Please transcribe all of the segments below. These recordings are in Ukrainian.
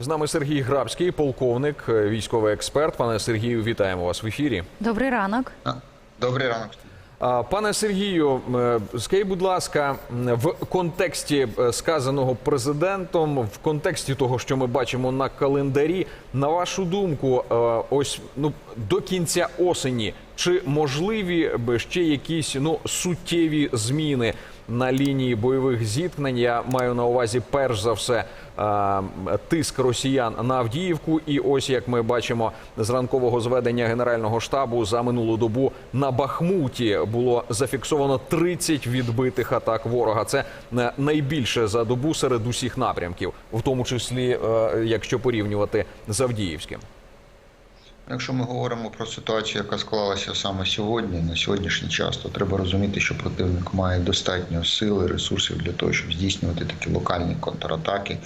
З нами Сергій Грабський, полковник, е, військовий експерт. Пане Сергію, вітаємо вас в ефірі. Добрий ранок. Добрий ранок. Пане Сергію, е, скажіть, будь ласка, в контексті е, сказаного президентом, в контексті того, що ми бачимо на календарі, на вашу думку, ось ну до кінця осені, чи можливі б ще якісь ну суттєві зміни на лінії бойових зіткнень? Я маю на увазі перш за все тиск росіян на Авдіївку. І ось як ми бачимо з ранкового зведення Генерального штабу за минулу добу на Бахмуті було зафіксовано 30 відбитих атак ворога. Це е, найбільше за добу серед усіх напрямків, в тому числі е, якщо порівнювати з Авдіївським. Якщо ми говоримо про ситуацію, яка склалася саме сьогодні, на сьогоднішній час, то треба розуміти, що противник має достатньо сили, ресурсів для того, щоб здійснювати такі локальні контратаки,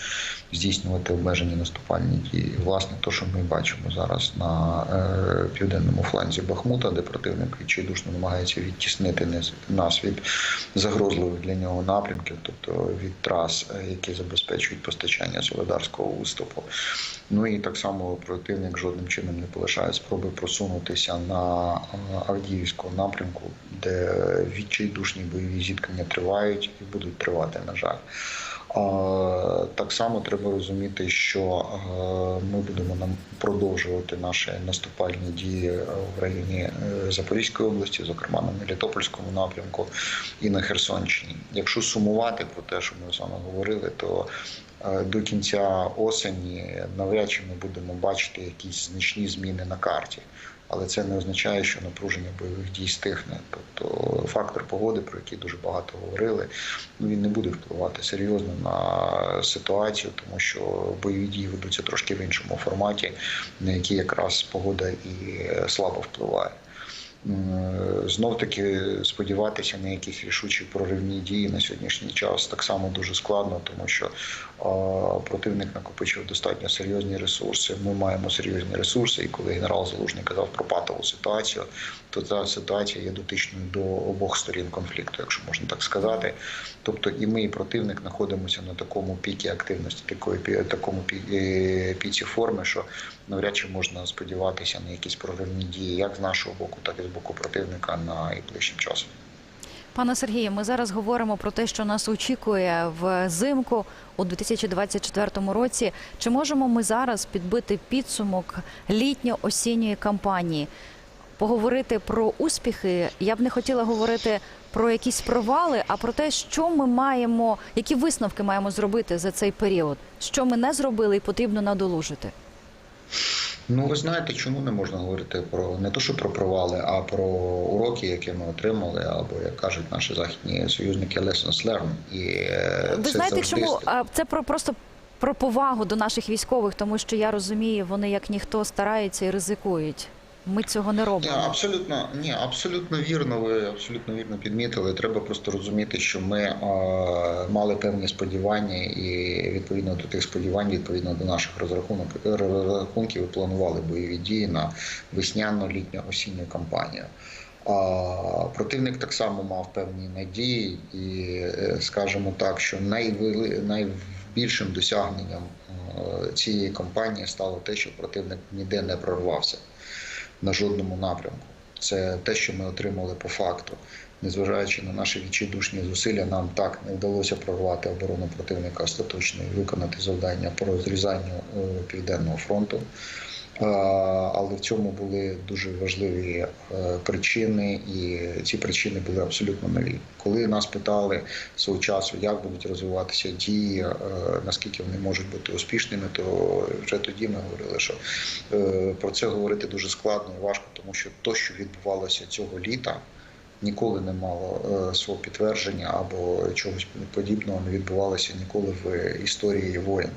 здійснювати обмежені наступальні дії. Власне, то, що ми бачимо зараз на е, південному фланзі Бахмута, де противник відчайдушно намагається відтіснити нас- від загрозливих для нього напрямків, тобто від трас, е, які забезпечують постачання Солидарського уступу. Ну і так само противник жодним чином не полишає спроби просунутися на е, Авдіївському напрямку, де відчайдушні бойові зіткнення тривають і будуть тривати, на жаль. Так само треба розуміти, що е, ми будемо нам продовжувати наші наступальні дії е, в районі е, Запорізької області, зокрема на Мелітопольському напрямку і на Херсонщині. Якщо сумувати про те, що ми з вами говорили, то до кінця осені навряд чи ми будемо бачити якісь значні зміни на карті. Але це не означає, що напруження бойових дій стихне. Тобто фактор погоди, про який дуже багато говорили, ну він не буде впливати серйозно на ситуацію, тому що бойові дії ведуться трошки в іншому форматі, на який якраз погода і е, слабо впливає. Знов таки сподіватися на якісь рішучі проривні дії на сьогоднішній час так само дуже складно, тому що противник накопичив достатньо серйозні ресурси. Ми маємо серйозні ресурси, і коли генерал Залужний казав про патову ситуацію, то ця ситуація є дотичною до обох сторін конфлікту, якщо можна так сказати. Тобто і ми, і противник знаходимося на такому пікі активності, такої такому е, піці форми, що навряд чи можна сподіватися на якісь проривні дії, як з нашого боку, так і з боку противника найближчим часом. Пане Сергію, ми зараз говоримо про те, що нас очікує взимку у 2024 році. Чи можемо ми зараз підбити підсумок літньо-осінньої кампанії? Поговорити про успіхи. Я б не хотіла говорити про якісь провали, а про те, що ми маємо, які висновки маємо зробити за цей період, що ми не зробили і потрібно надолужити. Ну, ви знаєте, чому не можна говорити про не то, що про провали, а про уроки, які ми отримали, або як кажуть наші західні союзники, lessons learned. І е, Ви це знаєте, завжди чому це про просто про повагу до наших військових, тому що я розумію, вони як ніхто стараються і ризикують. Ми цього не робимо. абсолютно ні, абсолютно вірно. Ви абсолютно вірно підмітили. Треба просто розуміти, що ми е, мали певні сподівання, і відповідно до тих сподівань, відповідно до наших розрахунок розрахунків, планували бойові дії на весняно літньо осінню кампанію. А противник так само мав певні надії, і е, скажімо так, що найвели найбільшим досягненням е, цієї кампанії стало те, що противник ніде не прорвався на жодному напрямку. Це те, що ми отримали по факту. Незважаючи на наші відчайдушні зусилля, нам так не вдалося прорвати оборону противника остаточно і виконати завдання по розрізанню е, південного фронту. Е, Але в цьому були дуже важливі е, причини, і ці причини були абсолютно нові. Коли нас питали свого часу, як будуть розвиватися дії, е, наскільки вони можуть бути успішними, то вже тоді ми говорили, що про це говорити дуже складно і важко, тому що то, що відбувалося цього літа, ніколи не мало свого підтвердження або чогось подібного не відбувалося ніколи в історії воєн.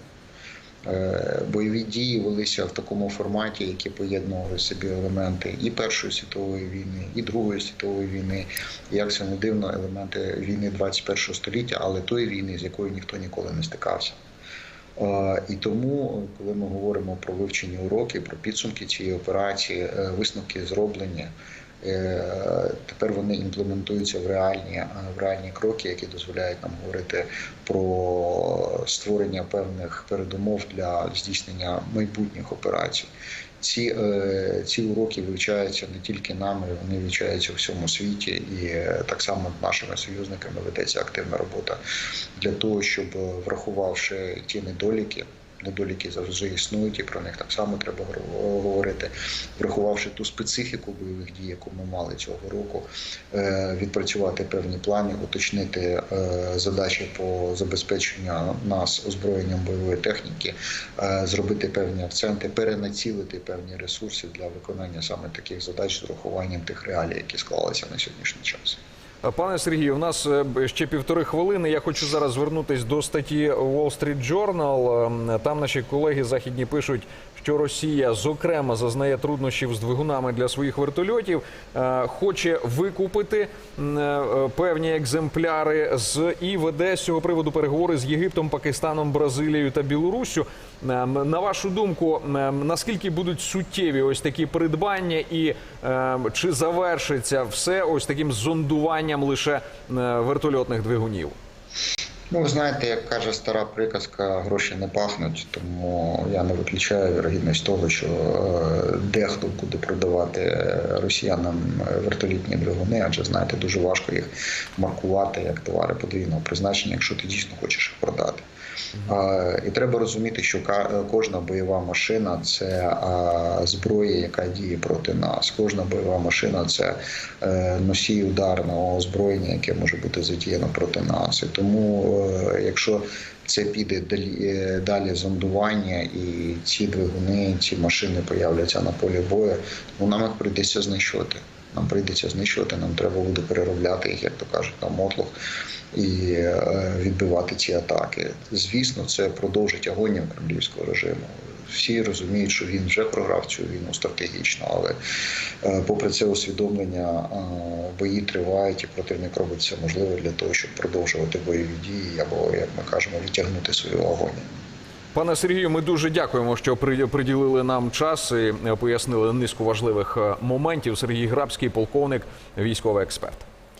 Е, Бойові дії велися в такому форматі, які поєднували в собі елементи і Першої світової війни, і Другої світової війни, і, як це не дивно, елементи війни 21 століття, але тої війни, з якою ніхто ніколи не стикався. Е, І тому, коли ми говоримо про вивчені уроки, про підсумки цієї операції, е, висновки зроблені. Е, Тепер вони імплементуються в реальні, е, в реальні кроки, які дозволяють нам говорити про створення певних передумов для здійснення майбутніх операцій. Ці, е, ці уроки вивчаються не тільки нами, вони вивчаються у всьому світі, і так само нашими союзниками ведеться активна робота для того, щоб врахувавши ті недоліки. Недоліки завжди існують, і про них так само треба говорити, врахувавши ту специфіку бойових дій, яку ми мали цього року, е, відпрацювати певні плани, уточнити е, задачі по забезпеченню нас озброєнням бойової техніки, е, зробити певні акценти, перенацілити певні ресурси для виконання саме таких задач з урахуванням тих реалій, які склалися на сьогоднішній час. Пане Сергію, у нас е, ще півтори хвилини. Я хочу зараз звернутись до статті Wall Street Journal. Ем, Там наші колеги західні пишуть, що Росія зокрема зазнає труднощів з двигунами для своїх вертольотів, е, хоче викупити е, певні екземпляри з і веде з цього приводу переговори з Єгиптом, Пакистаном, Бразилією та Білоруссю. Ем, На вашу думку, ем, наскільки будуть суттєві ось такі придбання, і ем, чи завершиться все ось таким зондуванням лише е, вертольотних двигунів? Ну, ви знаєте, як каже стара приказка, гроші не пахнуть, тому я не виключаю вірогідність того, що е, дехто буде продавати е, росіянам е, вертолітні двигуни, адже знаєте, дуже важко їх маркувати як товари подвійного призначення, якщо ти дійсно хочеш їх продати. І треба розуміти, що кожна бойова машина це зброя, яка діє проти нас. Кожна бойова машина це е, носій ударного озброєння, яке може бути задіяно проти нас. І тому, е, якщо це піде далі, е, далі зондування, і ці двигуни, ці машини появляться на полі бою, ну нам їх прийдеться знищувати. Нам прийдеться знищувати, нам треба буде переробляти їх, як то кажуть, на мотлох і е, відбивати ці атаки. Звісно, це продовжить агонію кремлівського режиму. Всі розуміють, що він вже програв цю війну стратегічно, але е, попри це усвідомлення е, бої тривають і противник робить все можливе для того, щоб продовжувати бойові дії або, як ми кажемо, відтягнути свою агонію. Пане Сергію, ми дуже дякуємо, що при- приділили нам час і е, пояснили низку важливих е, моментів. Сергій Грабський, полковник, військовий експерт.